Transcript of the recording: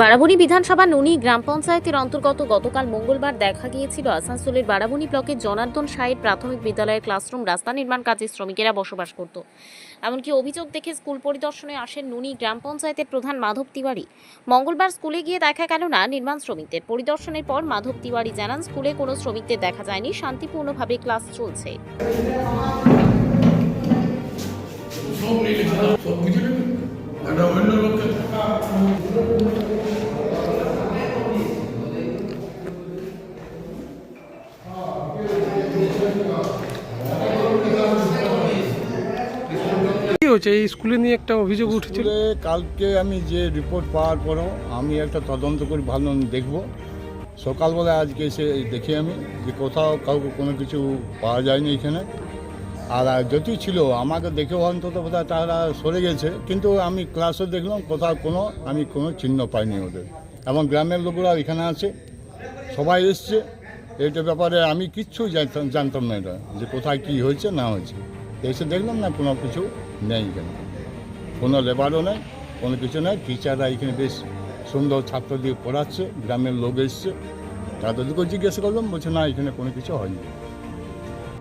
বারাবণী বিধানসভা নুনি গ্রাম পঞ্চায়েতের অন্তর্গত গতকাল মঙ্গলবার দেখা গিয়েছিল আসানসোলের বারাবণী ব্লকের জনার্দন সাহেব প্রাথমিক বিদ্যালয়ের ক্লাসরুম, রাস্তা নির্মাণ কাজে শ্রমিকেরা বসবাস করত। এমনকি অভিযোগ দেখে স্কুল পরিদর্শনে আসেন নুনি গ্রাম পঞ্চায়েতের প্রধান মাধব তিওয়ারি। মঙ্গলবার স্কুলে গিয়ে দেখা গেল না, নির্মাণ শ্রমিকদের। পরিদর্শনের পর মাধব তিওয়ারি জানান, স্কুলে কোনো শ্রমিকদের দেখা যায়নি, শান্তিপূর্ণভাবে ক্লাস চলছে। একটা অন্য লোককে কি হচ্ছে এই স্কুলে নিয়ে একটা অভিযোগ উঠেছিল? কালকে আমি যে রিপোর্ট পাওয়ার পরও আমি একটা তদন্ত করে ভালো দেখব। সকালবেলা আজকে এসে দেখি আমি যে কোথাও কাউকে কোনো কিছু পাওয়া যায়নি এখানে। আর যদি ছিল আমাকে দেখে অন্তত বোধহয় তারা সরে গেছে। কিন্তু আমি ক্লাসে দেখলাম কোথাও কোনো আমি কোনো চিহ্ন পাইনি ওদের। এবং গ্রামের লোকরা এখানে আছে। সবাই এসছে। এইটার ব্যাপারে আমি কিচ্ছু জানতাম না এটা যে কোথায় কী হয়েছে না হয়েছে। এসে দেখলাম না, কোনো কিছু নেই এখানে। কোনো লেবারও নেই, কোনো কিছু নেই। টিচাররা এখানে বেশ সুন্দর ছাত্র দিয়ে পড়াচ্ছে, গ্রামের লোক এসছে। তাদেরকেও জিজ্ঞেস করলাম, বলছে, না, এখানে কোনো কিছু হয়নি।